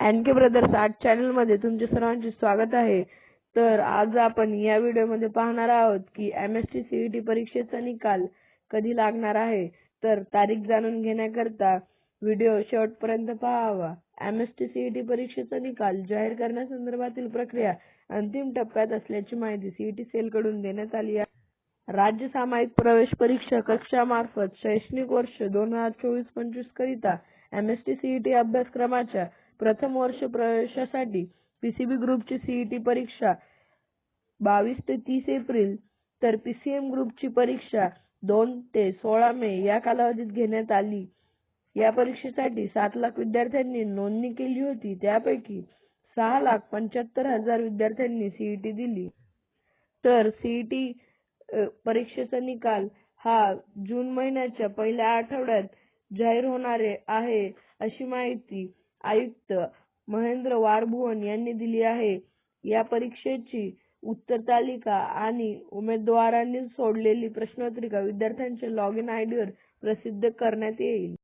N brothers art चॅनलमध्ये तुमचे सर्वांचे स्वागत आहे. तर आज आपण या व्हिडिओमध्ये पाहणार आहोत की एम एस टी सीईटी परीक्षेचा निकाल कधी लागणार आहे? तर तारीख जाणून घेण्याकरता व्हिडिओ शेवटपर्यंत पाहावा. एम एस टी सीईटी परीक्षेचा निकाल जाहीर करण्यासंदर्भातील प्रक्रिया अंतिम टप्प्यात असल्याची माहिती सीईटी सेल कडून देण्यात आली आहे. राज्य सामायिक प्रवेश परीक्षा कक्षा मार्फत शैक्षणिक वर्ष दोन हजार चोवीस पंचवीस करिता एम एस टी सीईटी अभ्यासक्रमाच्या प्रथम वर्ष प्रवेशासाठी पीसीबी ग्रुपची सीईटी परीक्षा बावीस ते तीस एप्रिल. तर पीसीएम ग्रुपची परीक्षा दोन ते सोळा मे या कालावधीत घेण्यात आली. या परीक्षेसाठी सात लाख विद्यार्थ्यांनी नोंदणी केली होती. त्यापैकी सहा लाख पंच्याहत्तर हजार विद्यार्थ्यांनी सीईटी दिली. तर सीईटी परीक्षेचा निकाल हा जून महिन्याच्या पहिल्या आठवड्यात जाहीर होणार आहे अशी माहिती आयुक्त महेंद्र वारभुवन यांनी दिली आहे. या परीक्षेची उत्तर तालिका आणि उमेदवारांनी सोडलेली प्रश्नपत्रिका विद्यार्थ्यांच्या लॉग इन आयडीवर प्रसिद्ध करण्यात येईल.